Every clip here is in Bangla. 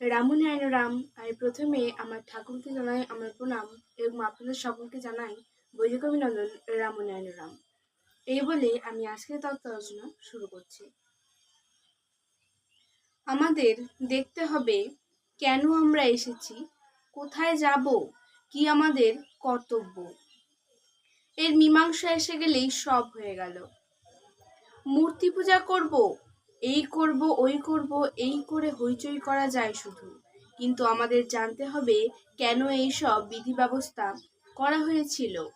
রামনারায়ণ রাম, আমি প্রথমে আমার ঠাকুরকে জানাই আমার প্রণাম এবং আপনাদের সকলকে জানাই বৈদিক অভিনন্দন রামনারায়ণ রাম। এই বলে আমি আজকের তত্ত্ব আলোচনা শুরু করছি। আমাদের দেখতে হবে কেন আমরা এসেছি, কোথায় যাব, কি আমাদের কর্তব্য। এর মীমাংসা এসে গেলেই সব হয়ে গেল। মূর্তি পূজা করব এই করব, ওই করব, এই করে হইচই করা যায় শুধু। কিন্তু আমাদের জানতে হবে কেন এই সব বিধি ব্যবস্থা করা হয়েছিল।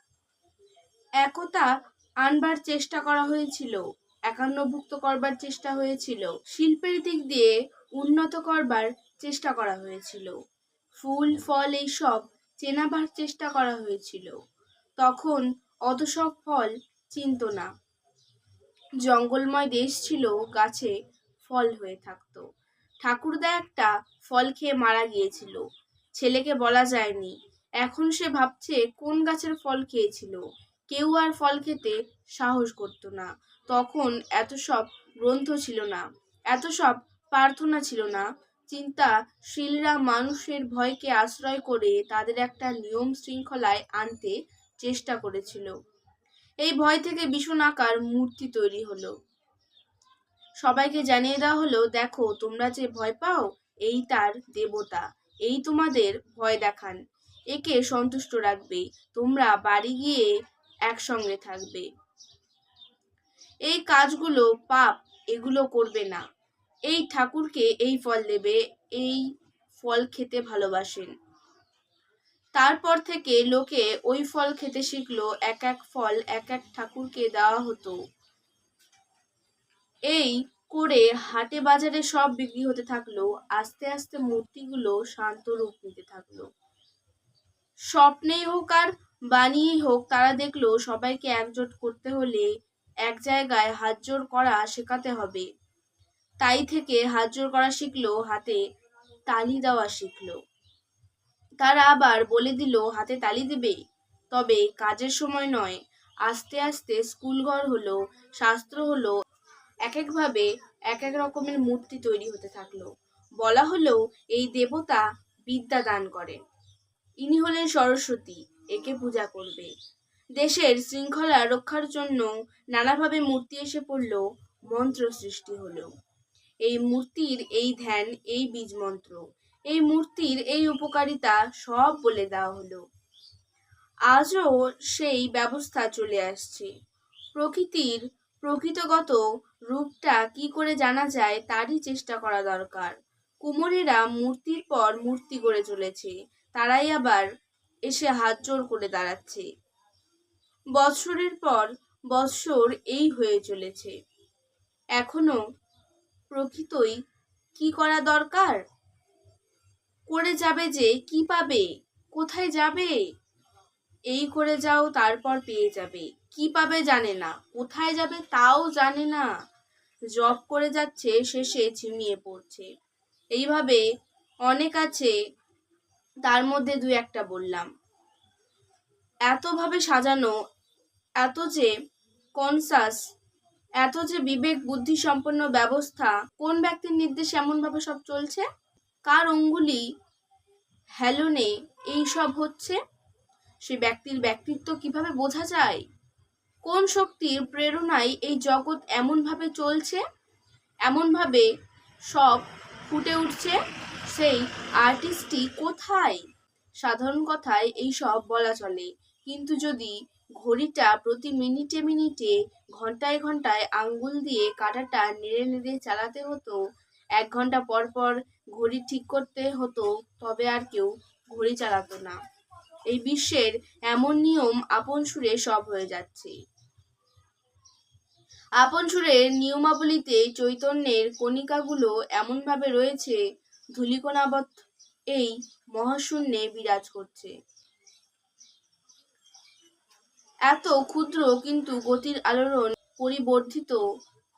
একতা আনবার চেষ্টা করা হয়েছিল, একান্নভুক্ত করবার চেষ্টা হয়েছিল, শিল্পের দিক দিয়ে উন্নত করবার চেষ্টা করা হয়েছিল। ফুল, ফল এইসব চেনাবার চেষ্টা করা হয়েছিল। তখন অত সব ফল চিনত না। জঙ্গলময় দেশ ছিল, গাছে ফল হয়ে থাকতো। ঠাকুরদা একটা ফল খেয়ে মারা গিয়েছিল। ছেলেকে বলা যায়নি। এখন সে ভাবছে, কোন গাছের ফল খেয়েছিল? কেউ আর ফল খেতে সাহস করতো না। তখন এত সব গ্রন্থ ছিল না। এত সব প্রার্থনা ছিল না। চিন্তা শিলরা মানুষের ভয়কে আশ্রয় করে তাদের একটা নিয়ম শৃঙ্খলায় আনতে চেষ্টা করেছিল। এই ভয় থেকে ভীষণ আকার মূর্তি তৈরি হলো। সবাইকে জানিয়ে দেওয়া হলো, দেখো, তোমরা যে ভয় পাও, এই তার দেবতা, এই তোমাদের ভয় দেখান। একে সন্তুষ্ট রাখবে, তোমরা বাড়ি গিয়ে একসঙ্গে থাকবে। এই কাজগুলো পাপ, এগুলো করবে না। এই ঠাকুরকে এই ফল দেবে, এই ফল খেতে ভালোবাসেন। তারপর থেকে লোকে ওই ফল খেতে শিখলো, এক এক ফল এক এক ঠাকুরকে দেওয়া হতো। এই করে হাটে বাজারে সব বিক্রি হতে থাকল, আস্তে আস্তে মূর্তিগুলো শান্ত রূপ নিতে থাকল। স্বপ্নেই হোক আর বানিয়েই হোক, তারা দেখল সবাইকে একজোট করতে হলে এক জায়গায় হাত জোর করা শেখাতে হবে। তাই থেকে হাত জোর করা শিখলো, হাতে তালি দেওয়া শিখলো। তারা আবার বলে দিল, হাতে তালি দেবে তবে কাজের সময় নয়। আস্তে আস্তে স্কুল ঘর হলো, শাস্ত্র হলো এক একভাবে এক এক রকমের মূর্তি তৈরি হতে থাকল। বলা হলো, এই দেবতা বিদ্যা দান করেন ইনি হলেন সরস্বতী, একে পূজা করবে। দেশের শৃঙ্খলা রক্ষার জন্য নানাভাবে মূর্তি এসে পড়ল, মন্ত্র সৃষ্টি হলো। এই মূর্তির এই ধ্যান, এই বীজ মন্ত্র এই মূর্তির এই উপকারিতা সব বলে দেওয়া হলো। আজও সেই ব্যবস্থা চলে আসছে। প্রকৃতির প্রকৃতগত রূপটা কি করে জানা যায় তারই চেষ্টা করা দরকার। কুমোরেরা মূর্তির পর মূর্তি গড়ে চলেছে, তারাই আবার এসে হাত জোর করে দাঁড়াচ্ছে। বৎসরের পর বৎসর এই হয়ে চলেছে। এখনও প্রকৃতই কি করা দরকার? করে যাবে যে, কি পাবে? কোথায় যাবে? এই করে যাও, তারপর পেয়ে যাবে। কি পাবে জানে না। কোথায় যাবে তাও জানে না। জব করে যাচ্ছে, শেষে ঝিমিয়ে পড়ছে। এইভাবে অনেক আছে, তার মধ্যে দু একটা বললাম। এতভাবে সাজানো, এত যে কনসাস এত যে বিবেক বুদ্ধি সম্পন্ন ব্যবস্থা, কোন ব্যক্তির নির্দেশে এমনভাবে সব চলছে? কার অঙ্গুলি হেলনে এই সব হচ্ছে? সে ব্যক্তির ব্যক্তিত্ব কীভাবে বোঝা যায়? কোন শক্তির প্রেরণায় এই জগৎ এমনভাবে চলছে? এমনভাবে সব ফুটে উঠছে? সেই আর্টিস্টটি কোথায়? সাধারণ কথায় এই সব বলা চলে। কিন্তু যদি ঘড়িটা প্রতি মিনিটে মিনিটে ঘন্টায় ঘন্টায় আঙ্গুল দিয়ে কাঁটাটা নেড়ে নেড়ে চালাতে হতো, এক ঘণ্টা পর পর ঘড়ি ঠিক করতে হতো, তবে আর কেউ ঘড়ি চালাতো না। এই বিশ্বের এমন নিয়ম আপন সুরে সব হয়ে যাচ্ছে। আপন সুরের নিয়মাবলীতে চৈতন্যের কণিকাগুলো এমনভাবে রয়েছে, ধূলিকণাবৎ এই মহাশূন্যে বিরাজ করছে। এত ক্ষুদ্র কিন্তু গতির আলোড়ন পরিবর্ধিত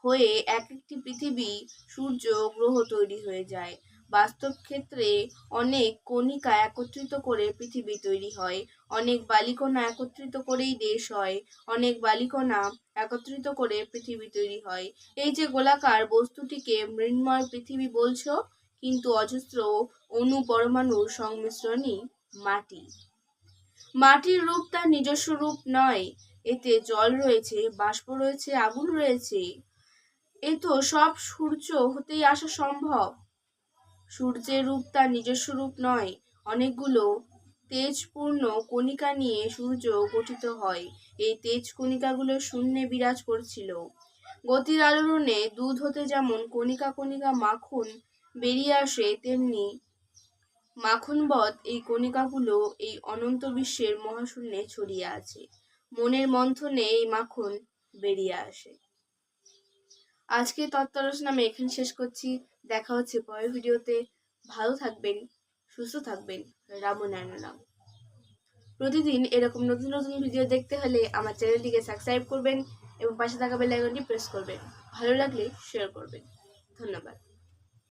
হয়ে এক একটি পৃথিবী সূর্য গ্রহ তৈরি হয়ে যায়। বাস্তব ক্ষেত্রে অনেক কণিকা একত্রিত করে পৃথিবী তৈরি হয়। অনেক বালিকণা একত্রিত করেই দেশ হয়। অনেক বালিকণা একত্রিত করে পৃথিবী তৈরি হয়। এই যে গোলাকার বস্তুটিকে মৃন্ময় পৃথিবী বলছো, কিন্তু অজস্র অণু পরমাণুর সংমিশ্রণই মাটি। মাটির রূপ তার নিজস্ব রূপ নয়। এতে জল রয়েছে, বাষ্প রয়েছে, আগুন রয়েছে। এ তো সব সূর্য হতেই আসা সম্ভব। সূর্যের রূপ তার নিজস্ব রূপ নয়। অনেকগুলো তেজপূর্ণ কণিকা নিয়ে সূর্য গঠিত হয়। এই তেজ কণিকাগুলো শূন্যে বিরাজ করছিল। গতির আলোড়নে দুধ হতে যেমন কণিকা কণিকা মাখন বেরিয়ে আসে, তেমনি মাখনবধ এই কণিকাগুলো এই অনন্ত বিশ্বের মহাশূন্যে ছড়িয়ে আছে। মনের মন্থনে এই মাখন বেরিয়ে আসে। আজকে তত্ত্বালোচনা আমি এখানে শেষ করছি। দেখা হচ্ছে পরের ভিডিওতে। ভালো থাকবেন, সুস্থ থাকবেন। রামনারায়ণ রাম প্রতিদিন এরকম নতুন নতুন ভিডিও দেখতে হলে আমার চ্যানেলটিকে সাবস্ক্রাইব করবেন এবং পাশে থাকা বেল আইকনটি প্রেস করবেন। ভালো লাগলে শেয়ার করবেন। ধন্যবাদ।